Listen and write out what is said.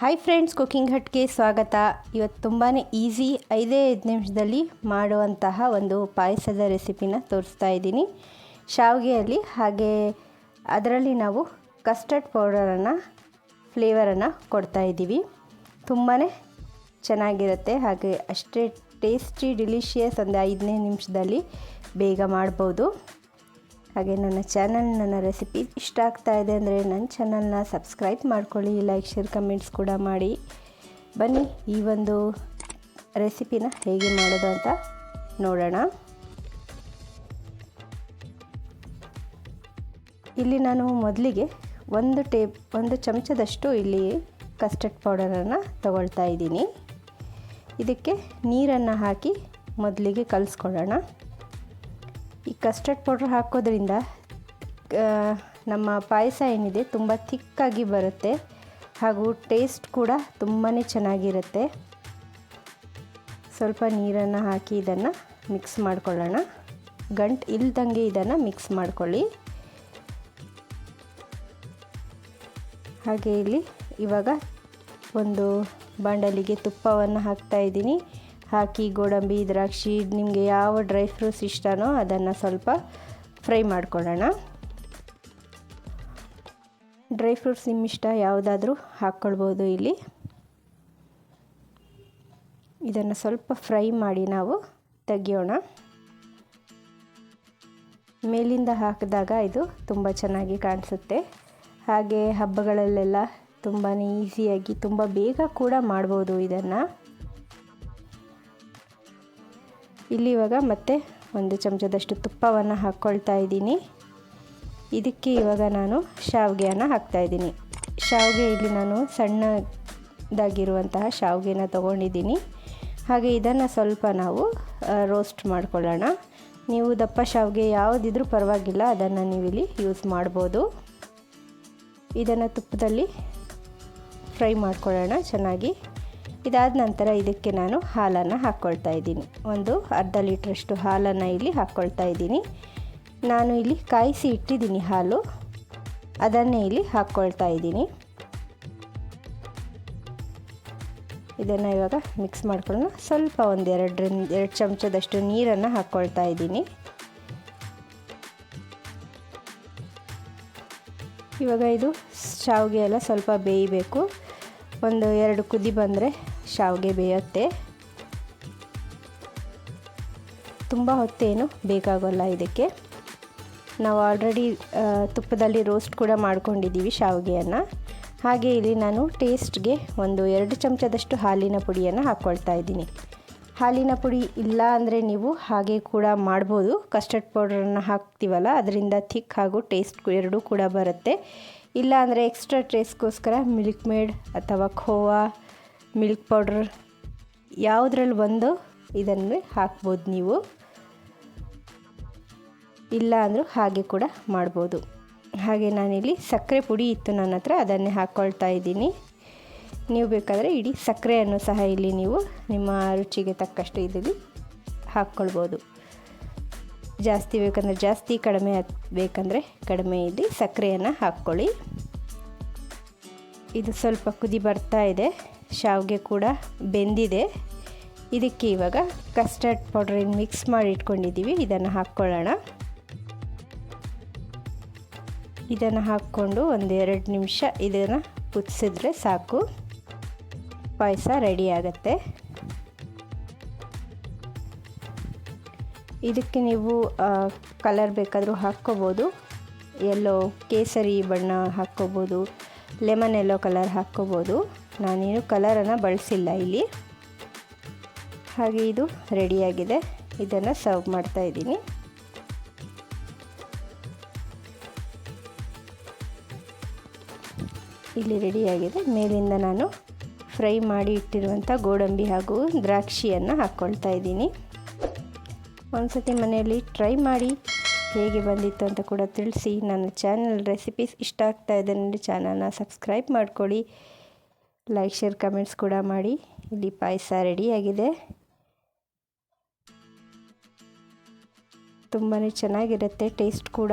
Hi friends cooking ಹಟ್ಗೆ ಸ್ವಾಗತ. ಇವತ್ತು ತುಂಬಾ ಈಸಿ ಐದೇ ಐದು ನಿಮಿಷದಲ್ಲಿ ಮಾಡುವಂತಹ ಒಂದು ಪಾಯಸದ ರೆಸಿಪಿನ ತೋರಿಸ್ತಾ ಇದ್ದೀನಿ. ಶಾವಿಗೆಯಲ್ಲಿ ಹಾಗೆ ಅದರಲ್ಲಿ ನಾವು ಕಸ್ಟರ್ಡ್ ಪೌಡರನ್ನು ಫ್ಲೇವರನ್ನು ಕೊಡ್ತಾ ಇದ್ದೀವಿ. ತುಂಬಾ ಚೆನ್ನಾಗಿರುತ್ತೆ, ಹಾಗೆ ಅಷ್ಟೇ ಟೇಸ್ಟಿ ಡಿಲಿಷಿಯಸ್ ಒಂದು ಐದನೇ ನಿಮಿಷದಲ್ಲಿ ಬೇಗ ಮಾಡ್ಬೋದು. ಹಾಗೆ ನನ್ನ ಚಾನಲ್ ನನ್ನ ರೆಸಿಪಿ ಇಷ್ಟ ಆಗ್ತಾ ಇದೆ ಅಂದರೆ ನನ್ನ ಚಾನಲ್ನ ಸಬ್ಸ್ಕ್ರೈಬ್ ಮಾಡ್ಕೊಳ್ಳಿ ಲೈಕ್ ಶೇರ್ ಕಮೆಂಟ್ಸ್ ಕೂಡ ಮಾಡಿ. ಬನ್ನಿ, ಈ ಒಂದು ರೆಸಿಪಿನ ಹೇಗೆ ಮಾಡೋದು ಅಂತ ನೋಡೋಣ. ಇಲ್ಲಿ ನಾನು ಮೊದಲಿಗೆ ಒಂದು ಟೇಪ್ ಒಂದು ಚಮಚದಷ್ಟು ಇಲ್ಲಿ ಕಸ್ಟರ್ಡ್ ಪೌಡರನ್ನು ತಗೊಳ್ತಾ ಇದ್ದೀನಿ. ಇದಕ್ಕೆ ನೀರನ್ನು ಹಾಕಿ ಮೊದಲಿಗೆ ಕಲಿಸ್ಕೊಳ್ಳೋಣ. ಈ ಕಸ್ಟರ್ಡ್ ಪೌಡ್ರ್ ಹಾಕೋದ್ರಿಂದ ನಮ್ಮ ಪಾಯಸ ಏನಿದೆ ತುಂಬ ಥಿಕ್ಕಾಗಿ ಬರುತ್ತೆ ಹಾಗೂ ಟೇಸ್ಟ್ ಕೂಡ ತುಂಬಾ ಚೆನ್ನಾಗಿರುತ್ತೆ. ಸ್ವಲ್ಪ ನೀರನ್ನು ಹಾಕಿ ಇದನ್ನು ಮಿಕ್ಸ್ ಮಾಡ್ಕೊಳ್ಳೋಣ. ಗಂಟು ಇಲ್ದಂಗೆ ಇದನ್ನು ಮಿಕ್ಸ್ ಮಾಡ್ಕೊಳ್ಳಿ. ಹಾಗೆ ಇಲ್ಲಿ ಇವಾಗ ಒಂದು ಬಾಂಡಲಿಗೆ ತುಪ್ಪವನ್ನು ಹಾಕ್ತಾ ಇದ್ದೀನಿ. ಹಾಕಿ ಗೋಡಂಬಿ, ದ್ರಾಕ್ಷಿ, ನಿಮಗೆ ಯಾವ ಡ್ರೈ ಫ್ರೂಟ್ಸ್ ಇಷ್ಟನೋ ಅದನ್ನು ಸ್ವಲ್ಪ ಫ್ರೈ ಮಾಡ್ಕೊಳ್ಳೋಣ. ಡ್ರೈ ಫ್ರೂಟ್ಸ್ ನಿಮ್ಮ ಇಷ್ಟ ಯಾವುದಾದ್ರೂ ಹಾಕ್ಕೊಳ್ಬೋದು ಇಲ್ಲಿ. ಇದನ್ನು ಸ್ವಲ್ಪ ಫ್ರೈ ಮಾಡಿ ನಾವು ತೆಗಿಯೋಣ. ಮೇಲಿಂದ ಹಾಕಿದಾಗ ಇದು ತುಂಬ ಚೆನ್ನಾಗಿ ಕಾಣಿಸುತ್ತೆ. ಹಾಗೆ ಹಬ್ಬಗಳಲ್ಲೆಲ್ಲ ತುಂಬಾ ಈಸಿಯಾಗಿ ತುಂಬ ಬೇಗ ಕೂಡ ಮಾಡ್ಬೋದು ಇದನ್ನು. ಇಲ್ಲಿ ಇವಾಗ ಮತ್ತೆ ಒಂದು ಚಮಚದಷ್ಟು ತುಪ್ಪವನ್ನು ಹಾಕ್ಕೊಳ್ತಾ ಇದ್ದೀನಿ. ಇದಕ್ಕೆ ಇವಾಗ ನಾನು ಶಾವಿಗೆಯನ್ನು ಹಾಕ್ತಾಯಿದ್ದೀನಿ ಶಾವಿಗೆ ಇಲ್ಲಿ ನಾನು ಸಣ್ಣದಾಗಿರುವಂತಹ ಶಾವಿಗೆನ ತೊಗೊಂಡಿದ್ದೀನಿ. ಹಾಗೆ ಇದನ್ನು ಸ್ವಲ್ಪ ನಾವು ರೋಸ್ಟ್ ಮಾಡ್ಕೊಳ್ಳೋಣ. ನೀವು ದಪ್ಪ ಶಾವಿಗೆ ಯಾವುದಿದ್ರೂ ಪರವಾಗಿಲ್ಲ, ಅದನ್ನು ನೀವಿಲ್ಲಿ ಯೂಸ್ ಮಾಡ್ಬೋದು. ಇದನ್ನು ತುಪ್ಪದಲ್ಲಿ ಫ್ರೈ ಮಾಡ್ಕೊಳ್ಳೋಣ ಚೆನ್ನಾಗಿ. ಇದಾದ ನಂತರ ಇದಕ್ಕೆ ನಾನು ಹಾಲನ್ನು ಹಾಕ್ಕೊಳ್ತಾ ಇದ್ದೀನಿ. ಒಂದು ಅರ್ಧ ಲೀಟ್ರಷ್ಟು ಹಾಲನ್ನು ಇಲ್ಲಿ ಹಾಕ್ಕೊಳ್ತಾ ಇದ್ದೀನಿ. ನಾನು ಇಲ್ಲಿ ಕಾಯಿಸಿ ಇಟ್ಟಿದ್ದೀನಿ ಹಾಲು. ಅದನ್ನೇ ಇಲ್ಲಿ ಹಾಕ್ಕೊಳ್ತಾ ಇದ್ದೀನಿ. ಇದನ್ನು ಇವಾಗ ಮಿಕ್ಸ್ ಮಾಡ್ಕೊಳ್ಳೋಣ. ಸ್ವಲ್ಪ ಒಂದು ಎರಡರಿಂದ ಎರಡು ಚಮಚದಷ್ಟು ನೀರನ್ನು ಹಾಕ್ಕೊಳ್ತಾ ಇದ್ದೀನಿ. ಇವಾಗ ಇದು ಶಾವಿಗೆ ಎಲ್ಲ ಸ್ವಲ್ಪ ಬೇಯಬೇಕು. ಒಂದು ಎರಡು ಕುದಿ ಬಂದರೆ ಶಾವಿಗೆ ಬೇಯುತ್ತೆ. ತುಂಬ ಹೊತ್ತೇನು ಬೇಕಾಗೋಲ್ಲ ಇದಕ್ಕೆ. ನಾವು ಆಲ್ರೆಡಿ ತುಪ್ಪದಲ್ಲಿ ರೋಸ್ಟ್ ಕೂಡ ಮಾಡ್ಕೊಂಡಿದ್ದೀವಿ ಶಾವಿಗೆಯನ್ನು. ಹಾಗೆ ಇಲ್ಲಿ ನಾನು ಟೇಸ್ಟ್ಗೆ ಒಂದು ಎರಡು ಚಮಚದಷ್ಟು ಹಾಲಿನ ಪುಡಿಯನ್ನು ಹಾಕ್ಕೊಳ್ತಾ ಇದ್ದೀನಿ. ಹಾಲಿನ ಪುಡಿ ಇಲ್ಲ ಅಂದರೆ ನೀವು ಹಾಗೆ ಕೂಡ ಮಾಡ್ಬೋದು. ಕಸ್ಟರ್ಡ್ ಪೌಡ್ರನ್ನು ಹಾಕ್ತೀವಲ್ಲ, ಅದರಿಂದ ಥಿಕ್ ಹಾಗೂ ಟೇಸ್ಟ್ ಎರಡೂ ಕೂಡ ಬರುತ್ತೆ. ಇಲ್ಲ ಅಂದರೆ ಎಕ್ಸ್ಟ್ರಾ ಟೇಸ್ಟ್ಗೋಸ್ಕರ ಮಿಲ್ಕ್ ಮೇಡ್ ಅಥವಾ ಖೋವಾ ಮಿಲ್ಕ್ ಪೌಡ್ರ್ ಯಾವುದ್ರಲ್ಲಿ ಒಂದು ಇದನ್ನು ಹಾಕ್ಬೋದು ನೀವು. ಇಲ್ಲ ಅಂದರೂ ಹಾಗೆ ಕೂಡ ಮಾಡ್ಬೋದು. ಹಾಗೆ ನಾನಿಲ್ಲಿ ಸಕ್ಕರೆ ಪುಡಿ ಇತ್ತು ನನ್ನ ಹತ್ರ, ಅದನ್ನೇ ಹಾಕ್ಕೊಳ್ತಾ ಇದ್ದೀನಿ. ನೀವು ಬೇಕಾದರೆ ಇಡೀ ಸಕ್ಕರೆಯನ್ನು ಸಹ ಇಲ್ಲಿ ನೀವು ನಿಮ್ಮ ರುಚಿಗೆ ತಕ್ಕಷ್ಟು ಇದರಲ್ಲಿ ಹಾಕ್ಕೊಳ್ಬೋದು. ಜಾಸ್ತಿ ಬೇಕಂದರೆ ಜಾಸ್ತಿ, ಕಡಿಮೆ ಬೇಕಂದರೆ ಕಡಿಮೆ ಇಲ್ಲಿ ಸಕ್ಕರೆಯನ್ನು ಹಾಕ್ಕೊಳ್ಳಿ. ಇದು ಸ್ವಲ್ಪ ಕುದಿ ಬರ್ತಾ ಇದೆ, ಶಾವಿಗೆ ಕೂಡ ಬೆಂದಿದೆ. ಇದಕ್ಕೆ ಇವಾಗ ಕಸ್ಟರ್ಡ್ ಪೌಡ್ರಿಂದ ಮಿಕ್ಸ್ ಮಾಡಿ ಇಟ್ಕೊಂಡಿದ್ದೀವಿ, ಇದನ್ನು ಹಾಕ್ಕೊಳ್ಳೋಣ. ಇದನ್ನು ಹಾಕ್ಕೊಂಡು ಒಂದೆರಡು ನಿಮಿಷ ಇದನ್ನು ಕುದಿಸಿದ್ರೆ ಸಾಕು. ಪಾಯಸ ರೆಡಿ ಆಗುತ್ತೆ. ಇದಕ್ಕೆ ನೀವು ಕಲರ್ ಬೇಕಾದರೂ ಹಾಕ್ಕೋಬೋದು. ಎಲ್ಲೋ ಕೇಸರಿ ಬಣ್ಣ ಹಾಕ್ಕೋಬೋದು. ಲೆಮನ್ ಎಲ್ಲೋ ಕಲರ್ ಹಾಕ್ಕೋಬೋದು. ನಾನೇನು ಕಲರನ್ನು ಬಳಸಿಲ್ಲ ಇಲ್ಲಿ. ಹಾಗೆ ಇದು ರೆಡಿಯಾಗಿದೆ ಇದನ್ನು ಸರ್ವ್ ಮಾಡ್ತಾ ಇದ್ದೀನಿ. ಇಲ್ಲಿ ರೆಡಿಯಾಗಿದೆ ಮೇಲಿಂದ ನಾನು ಫ್ರೈ ಮಾಡಿ ಇಟ್ಟಿರುವಂಥ ಗೋಡಂಬಿ ಹಾಗೂ ದ್ರಾಕ್ಷಿಯನ್ನು ಹಾಕ್ಕೊಳ್ತಾ ಇದ್ದೀನಿ. ಒಂದ್ಸತಿ ಮನೆಯಲ್ಲಿ ಟ್ರೈ ಮಾಡಿ ಹೇಗೆ ಬಂದಿತ್ತು ಅಂತ ಕೂಡ ತಿಳಿಸಿ. ನನ್ನ ಚಾನಲ್ ರೆಸಿಪೀಸ್ ಇಷ್ಟ ಆಗ್ತಾ ಇದೆ ನೋಡಿ ಚಾನಲ್ನ ಸಬ್ಸ್ಕ್ರೈಬ್ ಮಾಡ್ಕೊಳ್ಳಿ. ಲೈಕ್, ಶೇರ್, ಕಮೆಂಟ್ಸ್ ಕೂಡ ಮಾಡಿ. ಇಲ್ಲಿ ಪಾಯಸ ರೆಡಿಯಾಗಿದೆ. ತುಂಬಾ ಚೆನ್ನಾಗಿರುತ್ತೆ, ಟೇಸ್ಟ್ ಕೂಡ.